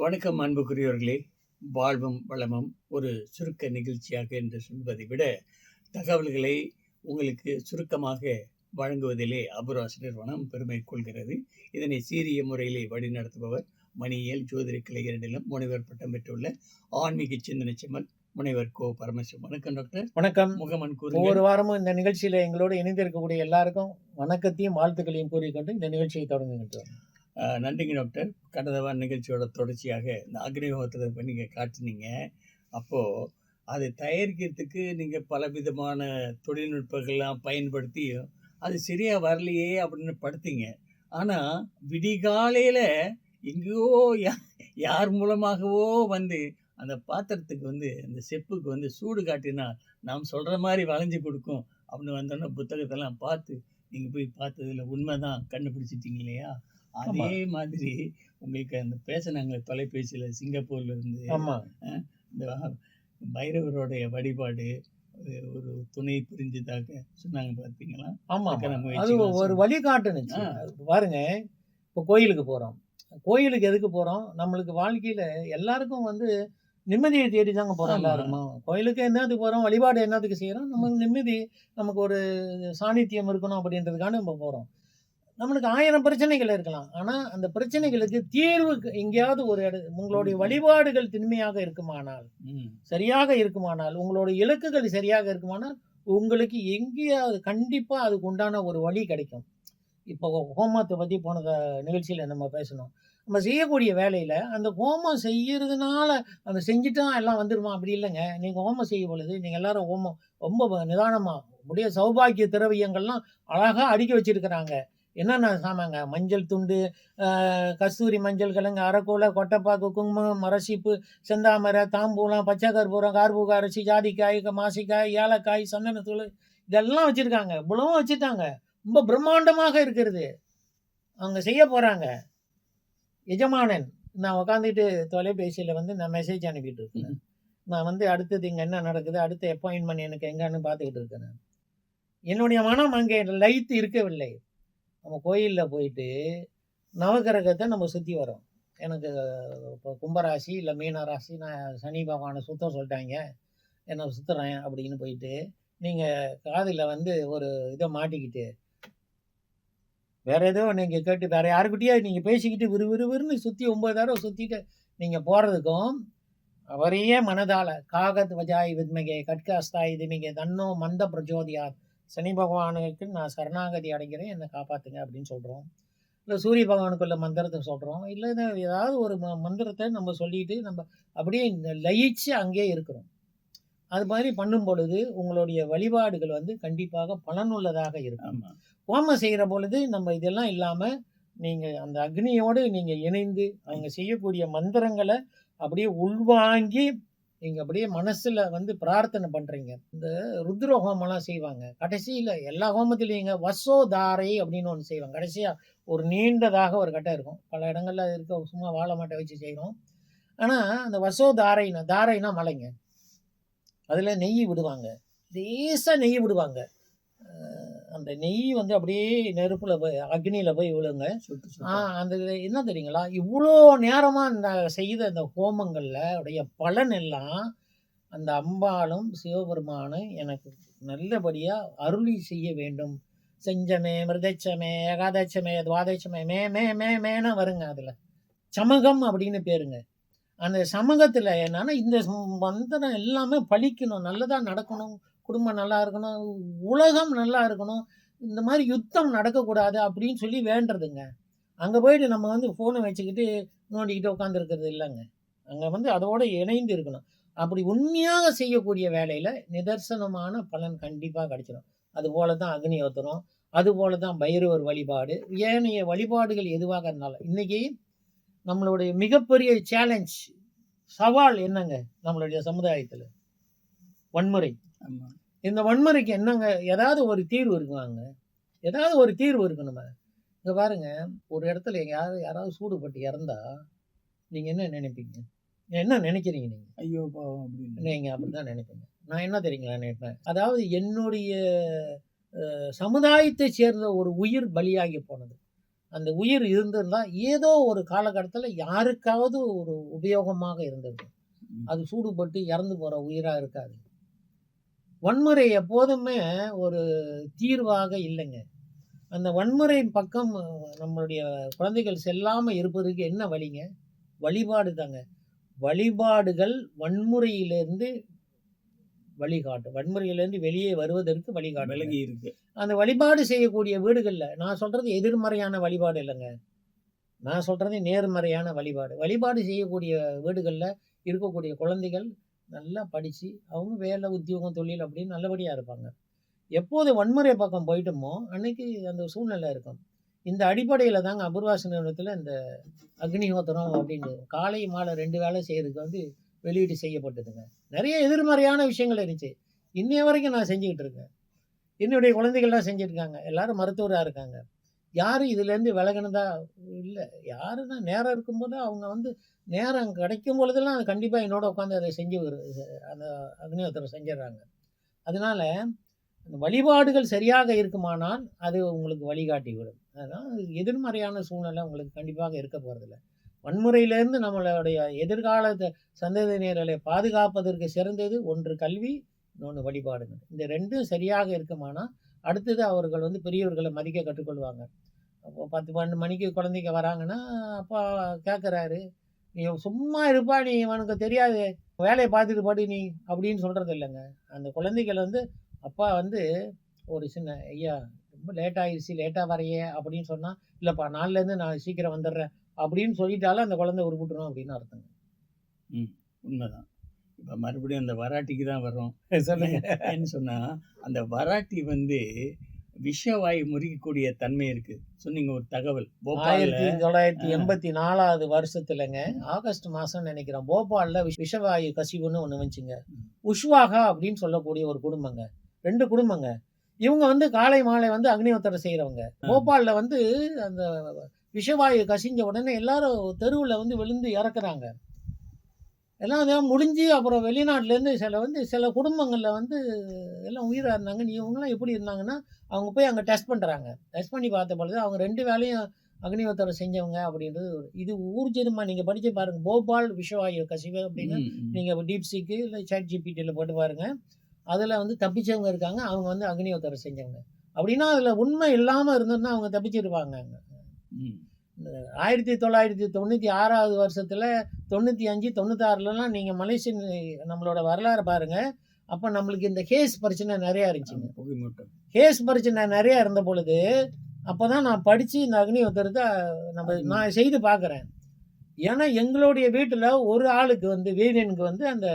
வணக்கம் அன்புக்குரியவர்களே. வாழ்வும் வளமும் ஒரு சுருக்க நிகழ்ச்சியாக என்று சொல்வதை விட தகவல்களை உங்களுக்கு சுருக்கமாக வழங்குவதிலே அபுராஸ் நிறுவனம் பெருமை கொள்கிறது. இதனை சீரிய முறையிலே வழிநடத்துபவர் மணியியல் ஜோதிட கலைஞரிடம் முனைவர் பட்டம் பெற்றுள்ள ஆன்மீக சிந்தனை செம்மல் முனைவர் கோ. பரமசிவம் வணக்கம் டாக்டர். வணக்கம். முகமன் கூறுங்க ஒவ்வொரு வாரமும் இந்த நிகழ்ச்சியில எங்களோடு இணைந்திருக்கக்கூடிய எல்லாருக்கும் வணக்கத்தையும் வாழ்த்துக்களையும் கூறிக்கொண்டு இந்த நிகழ்ச்சியை தொடங்குகின்றோம். நன்றிங்க டாக்டர். கடந்த வார நிகழ்ச்சியோட தொடர்ச்சியாக இந்த அக்னிஹோத்திரத்தை இப்போ நீங்கள் காட்டினீங்க. அப்போது அது தயாரிக்கிறதுக்கு நீங்கள் பலவிதமான தொழில்நுட்பங்கள்லாம் பயன்படுத்தி அது சரியாக வரலையே அப்படின்னு படுத்தீங்க. ஆனால் விடிகாலையில் எங்கேயோ யா- யார் மூலமாகவோ வந்து அந்த பாத்திரத்துக்கு வந்து அந்த செப்புக்கு வந்து சூடு காட்டினா நாம் சொல்கிற மாதிரி வளைஞ்சு கொடுக்கும் அப்படின்னு வந்தோன்னே புத்தகத்தெல்லாம் பார்த்து நீங்கள் போய் பார்த்ததில் உண்மை தான் கண்டுபிடிச்சிட்டிங்க இல்லையா? அதே மாதிரி உங்களுக்கு அந்த பேசினாங்களே தொலைபேசியில் சிங்கப்பூர்ல இருந்து ஆமா. இந்த பைரவருடைய வழிபாடு ஒரு- துணை புரிஞ்சதாக சொன்னாங்க பார்த்தீங்களா ஆமா அது ஒரு. வழிகாட்டுனுச்சு. பாருங்க இப்போ கோயிலுக்கு போறோம். கோயிலுக்கு எதுக்கு போறோம்? நம்மளுக்கு வாழ்க்கையில எல்லாருக்கும் வந்து நிம்மதியை தேடி தாங்க போறோம் ஆமா. எல்லாருமா. கோயிலுக்கு என்னத்துக்கு போறோம்? வழிபாடு என்னத்துக்கு செய்யறோம்? நமக்கு நிம்மதி நமக்கு ஒரு சாநித்தியம் இருக்கணும் அப்படின்றதுக்காக நம்ம போறோம். நம்மளுக்கு ஆயிரம் பிரச்சனைகள் இருக்கலாம். ஆனா அந்த பிரச்சனைகளுக்கு தீர்வு எங்கேயாவது ஒரு இட உங்களுடைய. வழிபாடுகள் திண்மையாக இருக்குமானால் சரியாக இருக்குமானால் உங்களுடைய இலக்குகள் சரியாக இருக்குமானால் உங்களுக்கு எங்கேயாவது கண்டிப்பா அதுக்கு உண்டான ஒரு வழி கிடைக்கும். இப்போ ஹோமத்தை பத்தி போன த- நிகழ்ச்சியில நம்ம பேசணும் நம்ம செய்யக்கூடிய வேலையில அந்த ஹோமம் செய்யறதுனால அந்த செஞ்சுட்டா எல்லாம் வந்துருமா? அப்படி இல்லைங்க. நீங்க ஹோமம் செய்யும் பொழுது நீங்க எல்லாரும் ஹோமம் ரொம்ப நிதானமா உடைய சௌபாக்கிய திரவியங்கள்லாம் அழகா அடுக்கி வச்சிருக்கிறாங்க. என்னென்ன சாமாங்க மஞ்சள் துண்டு கஸ்தூரி மஞ்சள் கிழங்கு அரைக்கோலை கொட்டைப்பாக்கு குங்குமம் மரசிப்பு செந்தாமரை தாம்பூலம் பச்சை கற்பூரம் கார்பூக அரிசி ஜாதிக்காய் மாசிக்காய் ஏலக்காய் சந்தனத்தூள் இதெல்லாம் வச்சுருக்காங்க. இவ்வளவும் வச்சுட்டாங்க ரொம்ப பிரம்மாண்டமாக இருக்கிறது. அவங்க செய்ய போகிறாங்க எஜமானன் நான் உக்காந்துட்டு தொலைபேசியில் வந்து நான் மெசேஜ் அனுப்பிட்டு இருக்கேன். நான் வந்து அடுத்தது இங்கே என்ன நடக்குது அடுத்த அப்பாயின்மெண்ட் எனக்கு எங்கன்னு பார்த்துக்கிட்டு இருக்கேன் என்னுடைய மனம் அங்கே லைத்து இருக்கவில்லை. நம்ம கோயிலில் போயிட்டு நவகிரகத்தை நம்ம சுற்றி வரோம் எனக்கு இப்போ கும்பராசி இல்லை மீன ராசி நான் சனி பகவானை சுத்தம் சொல்லிட்டாங்க. என்னை சுற்றுறேன் அப்படின்னு போயிட்டு நீங்கள் காதில் வந்து ஒரு இதை மாட்டிக்கிட்டு வேற ஏதோ நீங்கள் கேட்டு வேற யாருக்கிட்டயோ நீங்கள் பேசிக்கிட்டு விறு விறுவிறுன்னு சுற்றி ஒன்பது தடவை சுற்றிட்டு நீங்கள் போகிறதுக்கும் அவரையே மனதால் காகத் வஜாய் வித்மகே கட்காஸ்தாய் இதுமிகே தன்னோ மந்த பிரஜோதியார் சனி பகவானுக்கு நான் சரணாகதி அடைகிறேன் என்னை காப்பாத்துங்க அப்படின்னு சொல்கிறோம் இல்லை சூரிய பகவானுக்குள்ள மந்திரத்தை சொல்கிறோம் இல்லை ஏதாவது ஒரு ம- மந்திரத்தை நம்ம சொல்லிட்டு நம்ம அப்படியே லயிச்சு அங்கேயே இருக்கிறோம். அது மாதிரி பண்ணும் பொழுது உங்களுடைய வழிபாடுகள் வந்து கண்டிப்பாக பலனுள்ளதாக இருக்கும். ஹோமம் செய்கிற பொழுது நம்ம இதெல்லாம் இல்லாமல் நீங்கள் அந்த அக்னியோடு நீங்கள் இணைந்து அவங்க செய்யக்கூடிய மந்திரங்களை அப்படியே உள்வாங்கி நீங்கள் அப்படியே மனசில் வந்து பிரார்த்தனை பண்ணுறீங்க இந்த ருத்ர ஹோமம்லாம் செய்வாங்க. கடைசியில் எல்லா ஹோமத்துலேயும் வசோதாரை அப்படின்னு ஒன்று செய்வாங்க. கடைசியாக ஒரு நீண்டதாக ஒரு கட்டை இருக்கும். பல இடங்களில் அது இருக்க சும்மா வாழை மாட்டை வச்சு செய்கிறோம் ஆனால் அந்த வசோதாரைனா தாரைனா மலைங்க. அதில் நெய் விடுவாங்க. லேசாக நெய் விடுவாங்க. அந்த நெய் வந்து அப்படியே நெருப்பில் போய் அக்னியில் போய் விழுங்க. ஆ அந்த என்ன தெரியுங்களா? இவ்வளோ நேரமாக இந்த செய்த இந்த ஹோமங்களில் உடைய பலன் எல்லாம் அந்த அம்பாளும் சிவபெருமானும் எனக்கு நல்லபடியாக அருளி செய்ய வேண்டும். செஞ்சமே மிருதச்சமே ஏகாதச்சமே துவாதச்சமே மே மே மே மேன வருங்க அதில். சமகம் அப்படின்னு பேருங்க. அந்த சமகத்தில் என்னன்னா இந்த மந்திரம் எல்லாமே பழிக்கணும் நல்லதாக நடக்கணும் குடும்பம் நல்லா இருக்கணும் உலகம் நல்லா இருக்கணும் இந்த மாதிரி யுத்தம் நடக்கக்கூடாது அப்படின்னு சொல்லி வேண்டுறதுங்க. அங்கே போயிட்டு நம்ம வந்து ஃபோனை வச்சுக்கிட்டு நோண்டிக்கிட்டு உட்காந்துருக்கிறது இல்லைங்க. அங்கே வந்து அதோடு இணைந்து இருக்கணும். அப்படி உண்மையாக செய்யக்கூடிய வேலையில் நிதர்சனமான பலன் கண்டிப்பாக கிடைச்சிடும் அதுபோல தான் அக்னியோத்திரம் அதுபோல தான் பைரவர் வழிபாடு ஏனைய வழிபாடுகள் எதுவாக இருந்தாலும். இன்றைக்கி நம்மளுடைய மிகப்பெரிய சேலஞ்ச் சவால் என்னங்க நம்மளுடைய சமுதாயத்தில்? வன்முறை. ஆமாம் இந்த வன்முறைக்கு என்னங்க? ஏதாவது ஒரு தீர்வு இருக்குவாங்க ஏதாவது ஒரு தீர்வு இருக்கு நம்ம. இங்க பாருங்க ஒரு இடத்துல யாராவது யாராவது சூடுபட்டு இறந்தா நீங்க என்ன நினைப்பீங்க? என்ன நினைக்கிறீங்க நீங்க? ஐயோ பாவம் அப்படின்னு. நீங்க அப்படிதான் நினைப்பீங்க. நான் என்ன தெரியுங்களா நினைப்பேன்? அதாவது என்னுடைய சமுதாயத்தை சேர்ந்த ஒரு உயிர் பலியாகி போனது. அந்த உயிர் இருந்திருந்தா ஏதோ ஒரு காலகட்டத்தில் யாருக்காவது ஒரு உபயோகமாக இருந்திருக்கும். அது சூடுபட்டு இறந்து போகிற உயிராக இருக்காது. வன்முறை எப்போதுமே ஒரு தீர்வாக இல்லைங்க. அந்த வன்முறை பக்கம் நம்மளுடைய குழந்தைகள் செல்லாமல் இருப்பதற்கு என்ன வழிங்க? வழிபாடு தாங்க. வழிபாடுகள் வன்முறையிலிருந்து வழிகாட்டும் வன்முறையிலிருந்து வெளியே வருவதற்கு வழிகாட்டு விலகி இருக்கு அந்த வழிபாடு செய்யக்கூடிய வீடுகளில் நான் சொல்றது எதிர்மறையான வழிபாடு இல்லைங்க. நான் சொல்றது நேர்மறையான வழிபாடு. வழிபாடு செய்யக்கூடிய வீடுகளில் இருக்கக்கூடிய குழந்தைகள் நல்லா படித்து அவங்க வேலை உத்தியோகம் தொழில் அப்படின்னு நல்லபடியாக இருப்பாங்க. எப்போது வன்முறை பக்கம் போயிட்டோமோ அன்னைக்கு அந்த சூழ்நிலை இருக்கும். இந்த அடிப்படையில் தாங்க அபூர்வாசி நிறுவனத்தில் இந்த அக்னிஹோத்திரம் அப்படின்னு காலை மாலை ரெண்டு வேலை செய்யறதுக்கு வந்து வெளியீடு செய்யப்பட்டதுங்க. நிறைய எதிர்மறையான விஷயங்கள் இருந்துச்சு. இன்னைய வரைக்கும் நான் செஞ்சுக்கிட்டு இருக்கேன். என்னுடைய குழந்தைகள்லாம் செஞ்சுருக்காங்க எல்லாரும் மருத்துவராக இருக்காங்க. யாரும் இதுலேருந்து விலகினதா? இல்லை. யாருன்னா நேரம் இருக்கும்போது அவங்க வந்து நேரம் கிடைக்கும் பொழுதெல்லாம் கண்டிப்பாக என்னோட உட்காந்து அதை செஞ்சு அந்த அக்னிஹோத்திரம் செஞ்சிடறாங்க. அதனால அந்த வழிபாடுகள் சரியாக இருக்குமானால் அது உங்களுக்கு வழிகாட்டி விடும். அதனால் எதிர்மறையான சூழ்நிலை உங்களுக்கு கண்டிப்பாக இருக்க போகிறதில்ல வன்முறையிலேருந்து நம்மளுடைய எதிர்கால சந்ததியினர்களை பாதுகாப்பதற்கு சிறந்தது ஒன்று கல்வி இன்னொன்று வழிபாடுங்க இந்த ரெண்டும் சரியாக இருக்குமானால் அடுத்தது அவர்கள் வந்து பெரியவர்களை மதிக்க கற்றுக்கொள்வாங்க. அப்போ பத்து பன்னெண்டு மணிக்கு குழந்தைங்க வராங்கன்னா அப்பா கேட்குறாரு நீ சும்மா இருப்பா நீ அவனுக்கு தெரியாது வேலையை பார்த்துட்டு படி நீ அப்படின்னு சொல்கிறது இல்லைங்க. அந்த குழந்தைகள் வந்து அப்பா வந்து ஒரு சின்ன ஐயா ரொம்ப லேட் ஆயிடுச்சு லேட்டாக வரையே அப்படின்னு சொன்னால் இல்லைப்பா நாலுலேருந்து நான் சீக்கிரம் வந்துடுறேன் அப்படின்னு சொல்லிட்டாலும் அந்த குழந்தை உருப்பிட்டுரும் அப்படின்னு அர்த்தங்க. ம் உண்மைதான். மறுபடியும் அந்த வராட்டிக்கு தான் வர்றோம். சொல்லுங்க. ஏன்னு சொன்னா அந்த வராட்டி வந்து விஷவாயு முறிக்கக்கூடிய தன்மை இருக்கு. சொன்னீங்க ஒரு தகவல். ஆயிரத்தி தொள்ளாயிரத்தி. எண்பத்தி நாலாவது வருஷத்துலங்க ஆகஸ்ட் மாசம் நினைக்கிறேன் போபால்ல விஷ- விஷவாயு கசிவுன்னு ஒண்ணு வந்துச்சுங்க. உஷ்வாகா அப்படின்னு சொல்லக்கூடிய ஒரு குடும்பங்க. ரெண்டு குடும்பங்க. இவங்க வந்து காலை மாலை வந்து அக்னிஹோத்திரம் செய்யறவங்க போபால்ல வந்து அந்த விஷவாயு கசிஞ்ச உடனே எல்லாரும் தெருவுல வந்து விழுந்து இறக்குறாங்க. எல்லாம் அதெல்லாம் முடிஞ்சு அப்புறம் வெளிநாட்டுல இருந்து சில வந்து சில குடும்பங்கள்ல வந்து எல்லாம் உயிரா இருந்தாங்க. நீ இவங்கெல்லாம் எப்படி இருந்தாங்கன்னா அவங்க போய் அங்கே டெஸ்ட் பண்ணுறாங்க டெஸ்ட் பண்ணி பார்த்த பொழுது அவங்க ரெண்டு வேலையும் அக்னிஹோத்திரம் செஞ்சவங்க அப்படின்றது இது ஊர்ஜிதமாக நீங்கள் படித்து பாருங்கள் போபால் விஷவாயு கசிவு அப்படின்னு. நீங்கள் டீப்சிக்கு இல்லை சாட் ஜிபிடியில் போட்டு பாருங்க. அதில் வந்து தப்பிச்சவங்க இருக்காங்க. அவங்க வந்து அக்னிஹோத்திரம் செஞ்சவங்க. அப்படின்னா அதில் உண்மை இல்லாமல் இருந்ததுன்னா அவங்க தப்பிச்சிருப்பாங்க ம். ஆயிரத்தி தொள்ளாயிரத்தி தொண்ணூற்றி ஆறாவது வருஷத்தில் தொண்ணூற்றி அஞ்சு தொண்ணூத்தாறுலலாம் நீங்கள் மலேசியன் நம்மளோட வரலாறு பாருங்கள் அப்போ நம்மளுக்கு இந்த கேஸ் பிரச்சனை நிறையா இருந்துச்சுங்க. கேஸ் பிரச்சனை நிறைய இருந்த பொழுது அப்பதான் நான் படிச்சு இந்த அக்னிஹோத்திரத்தை நம்ம நான் செய்து பார்க்குறேன் ஏன்னா எங்களுடைய வீட்டில் ஒரு ஆளுக்கு வந்து வீரனுக்கு வந்து அந்த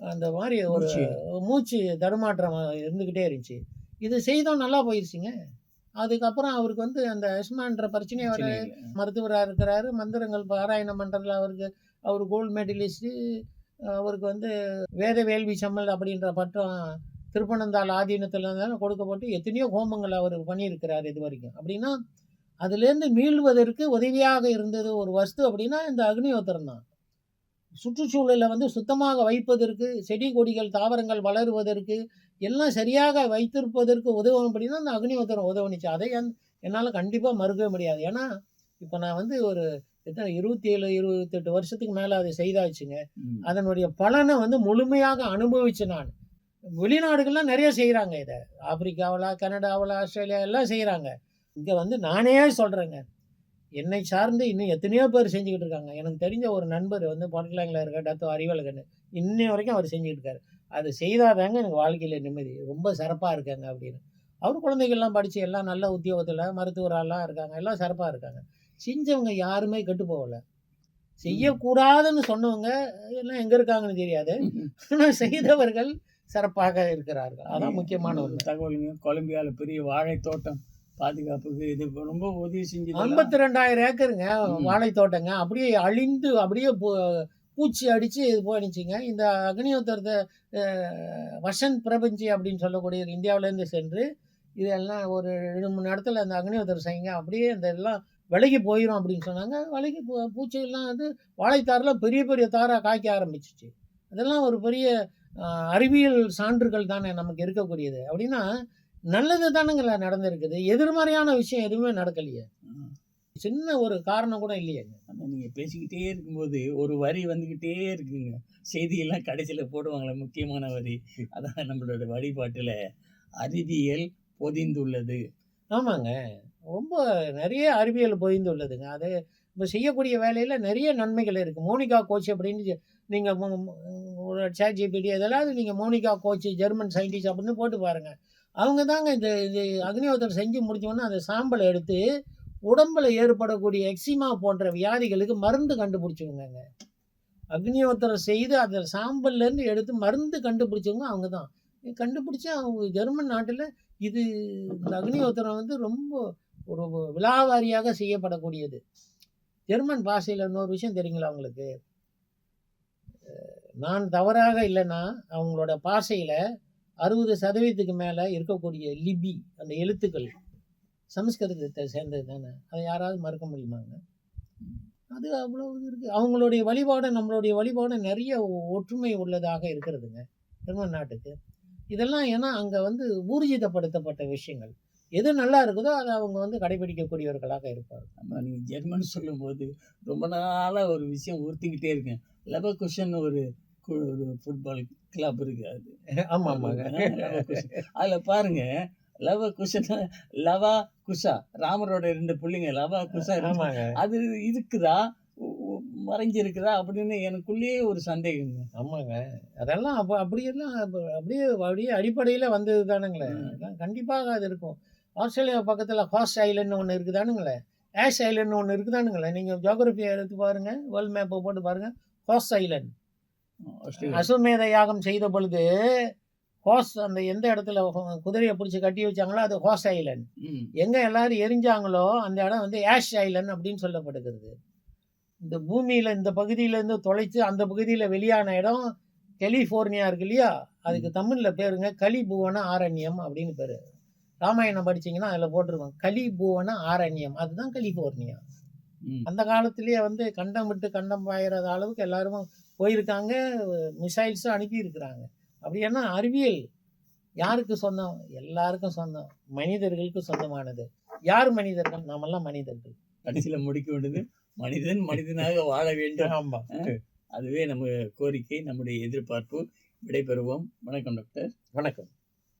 அந்த மாதிரி ஒரு மூச்சு. மூச்சு தடுமாற்றம் இருந்துக்கிட்டே இருந்துச்சு. இது செய்தோம் நல்லா போயிடுச்சுங்க அதுக்கப்புறம் அவருக்கு வந்து அந்த எஸ்மான்ற பிரச்சனையை வர பிரச்சனை இல்லை. மருத்துவராக இருக்கிறாரு. மந்திரங்கள் பாராயணம் பண்ணுறதுல அவருக்கு அவர் கோல்டு மெடலிஸ்ட்டு அவருக்கு வந்து வேத வேள்வி சம்மல் அப்படின்ற பட்டம் திருப்பனந்தாள் ஆதீனத்தில் இருந்தாலும் கொடுக்கப்பட்டு எத்தனையோ ஹோமங்கள் அவர் பண்ணியிருக்கிறார் இது வரைக்கும். அப்படின்னா அதுலேருந்து மீள்வதற்கு உதவியாக இருந்தது ஒரு வஸ்து அப்படின்னா இந்த அக்னிஹோத்திரம் தான். சுற்றுச்சூழலை வந்து சுத்தமாக வைப்பதற்கு செடி கொடிகள் தாவரங்கள் வளருவதற்கு எல்லாம் சரியாக வைத்திருப்பதற்கு உதவும் அப்படின்னா அந்த அக்னிஹோத்திரம் உதவுனுச்சு. அதை என் என்னால் கண்டிப்பாக மறுக்கவே முடியாது. ஏன்னா இப்போ நான் வந்து ஒரு எத்தனை இருபத்தி ஏழு இருபத்தெட்டு வருஷத்துக்கு மேலே அதை செய்தாச்சுங்க. அதனுடைய பலனை வந்து முழுமையாக அனுபவிச்சு நான் வெளிநாடுகள்லாம் நிறைய செய்கிறாங்க இதை. ஆப்பிரிக்காவில் கனடாவில் ஆஸ்திரேலியா எல்லாம் செய்கிறாங்க இங்கே வந்து நானே சொல்கிறேங்க என்னை சார்ந்து இன்னும் எத்தனையோ பேர் செஞ்சுக்கிட்டு இருக்காங்க. எனக்கு தெரிஞ்ச ஒரு நண்பர் வந்து பொட்டலாங்கில் இருக்க டத்தோ அறிவழகன் இன்னை வரைக்கும் அவர் செஞ்சுக்கிட்டு இருக்காரு. அது செய்தாதாங்க எனக்கு வாழ்க்கையில் நிம்மதி. ரொம்ப சிறப்பாக இருக்காங்க அப்படின்னு. அவர் குழந்தைகள்லாம் படித்து எல்லாம் நல்ல உத்தியோகத்தில் மருத்துவரெல்லாம் இருக்காங்க. எல்லாம் சிறப்பாக இருக்காங்க. செஞ்சவங்க யாருமே கெட்டு போகலை. செய்யக்கூடாதுன்னு சொன்னவங்க எல்லாம் எங்கே இருக்காங்கன்னு தெரியாது. ஆனால் செய்தவர்கள் சிறப்பாக இருக்கிறார்கள். அதான் முக்கியமான ஒரு ஒன்று தகவலுங்க. கொலம்பியால பெரிய வாழை தோட்டம் பாதுகாப்புக்கு இது ரொம்ப உதவி செஞ்சது ஐம்பத்தி ரெண்டாயிரம் ஏக்கருங்க. வாழை தோட்டங்க. அப்படியே அழிந்து அப்படியே பூ- பூச்சி அடித்து இது போயிடுச்சுங்க இந்த அக்னிஹோத்திரத்தை வசன் வசந்த் பிரபஞ்சி அப்படின்னு சொல்லக்கூடிய இந்தியாவிலேருந்து சென்று இதெல்லாம் ஒரு ரெண்டு மூணு இடத்துல அந்த அக்னிஹோத்திரம் செய்யுங்க. அப்படியே இந்த எல்லாம் விலகி போயிடும் அப்படின்னு சொன்னாங்க. விலகி போ பூச்சிகள்லாம் வந்து வாழைத்தாரில் பெரிய பெரிய தாராக காய்க்க ஆரம்பிச்சிச்சு. அதெல்லாம் ஒரு பெரிய அறிவியல் சான்றுகள் தானே நமக்கு இருக்கக்கூடியது. அப்படின்னா நல்லது தானுங்கள நடந்திருக்குது. எதிர்மறையான விஷயம் எதுவுமே நடக்கலையே. சின்ன ஒரு காரணம் கூட இல்லையேங்க ஆனா நீங்க பேசிக்கிட்டே இருக்கும்போது ஒரு வரி வந்துக்கிட்டே இருக்குங்க. செய்தியெல்லாம் கடைசியில போடுவாங்களே முக்கியமான வரி. அதான் நம்மளோட வழிபாட்டுல அறிவியல் பொதிந்துள்ளது. ஆமாங்க. ரொம்ப நிறைய அறிவியல் பொய்ந்து உள்ளதுங்க அது இப்போ செய்யக்கூடிய வேலையில் நிறைய நன்மைகள் இருக்குது மோனிகா கோச் அப்படின்னு நீங்கள் ஒரு சேட் ஜிபிடி அதெல்லாம் நீங்கள் மோனிகா கோச் ஜெர்மன் சயின்டிஸ்ட் அப்படின்னு போட்டு பாருங்கள் அவங்க தாங்க இந்த இது அக்னிஹோத்திரம் செஞ்சு முடிச்சோன்னா அந்த சாம்பலை எடுத்து உடம்புல ஏற்படக்கூடிய எக்ஸிமா போன்ற வியாதிகளுக்கு மருந்து கண்டுபிடிச்சவங்கங்க அக்னியோத்தரம் செய்து அதை சாம்பல்லேருந்து எடுத்து மருந்து கண்டுபிடிச்சவங்க அவங்க தான் கண்டுபிடிச்சி அவங்க ஜெர்மன் நாட்டில் இது இந்த அக்னியோத்தரம் வந்து ரொம்ப ஒரு விழாவாரியாக செய்யப்படக்கூடியது. ஜெர்மன் பாஷையில் இன்னொரு விஷயம் தெரியுங்களா அவங்களுக்கு நான் தவறாக இல்லைன்னா அவங்களோட பாஷையில் அறுபது சதவீதத்துக்கு மேலே இருக்கக்கூடிய லிபி அந்த எழுத்துக்கள். சமஸ்கிருதத்தை சேர்ந்தது தானே அதை யாராவது மறுக்க முடியுமாங்க? அது அவ்வளோ இருக்குது அவங்களுடைய வழிபாடு நம்மளுடைய வழிபாடு நிறைய ஒற்றுமை உள்ளதாக இருக்கிறதுங்க. ஜெர்மன் நாட்டுக்கு. இதெல்லாம் ஏன்னா அங்கே வந்து ஊர்ஜிதப்படுத்தப்பட்ட விஷயங்கள். எது நல்லா இருக்குதோ அதை அவங்க வந்து கடைபிடிக்கக்கூடியவர்களாக இருப்பார் நம்ம நீங்க ஜெர்மன் சொல்லும்போது ரொம்ப நாளா ஒரு விஷயம் உறுத்திக்கிட்டே இருக்கேன். லெவல் குஷன் ஒரு ஒரு ஃபுட்பால் கிளப் இருக்கு அது. ஆமாம் ஆமாங்க. அதுல பாருங்க லவ குஷன் லவா குஷா. ராமரோட ரெண்டு புள்ளிங்க லவா குஷா அது இருக்குதா? மறைஞ்சிருக்குதா? அப்படின்னு எனக்குள்ளேயே ஒரு சந்தேகங்க. ஆமாங்க. அதெல்லாம் அப்போ அப்படியெல்லாம் அப்ப- அப்படியே அப்படியே அடிப்படையில் வந்தது தானுங்களே கண்டிப்பாக அது இருக்கும். ஆஸ்திரேலியா பக்கத்தில் ஹாஸ் ஐலண்ட் ஒன்று இருக்குதானுங்களே. ஆஷ் ஐலண்ட் ஒன்று இருக்குதானுங்களே. நீங்கள் ஜியோகிரபியை எடுத்து பாருங்க. வேர்ல்ட் மேப்பை போட்டு பாருங்க. Has Island. அசுமேத யாகம் செய்த பொழுது ஹோஸ் அந்த எந்த இடத்துல குதிரையை பிடிச்சி கட்டி வச்சாங்களோ அது ஹோஸ் ஐலண்ட். எங்கே எல்லாரும் எரிஞ்சாங்களோ அந்த இடம் வந்து ஆஷ் ஐலண்ட் அப்படின்னு சொல்லப்படுகிறது. இந்த பூமியில் இந்த பகுதியிலேருந்து தொலைச்சு அந்த பகுதியில் வெளியான இடம் கலிஃபோர்னியா இருக்கு இல்லையா? அதுக்கு தமிழில் பேருங்க கலிபுவன ஆரண்யம் அப்படின்னு பேர். ராமாயணம் படிச்சீங்கன்னா அதில் போட்டிருக்கோம். கலிபுவன ஆரண்யம். அதுதான் கலிஃபோர்னியா. அந்த காலத்திலேயே வந்து கண்டம் விட்டு கண்டம் பாயிறாத அளவுக்கு எல்லாரும் போயிருக்காங்க. மிசைல்ஸும் அனுப்பி இருக்கிறாங்க அப்படின்னா அறிவியல் யாருக்கு சொந்தம்? எல்லாருக்கும் சொந்தம். மனிதர்களுக்கு சொந்தமானது. யார் மனிதர்கள்? நாமெல்லாம் மனிதர்கள். கடைசியில முடிக்க வேண்டியது மனிதன் மனிதனாக வாழ வேண்டும். ஆமா. அதுவே நம்ம கோரிக்கை நம்முடைய எதிர்பார்ப்பு. விடைபெறுவோம். வணக்கம் டாக்டர். வணக்கம்.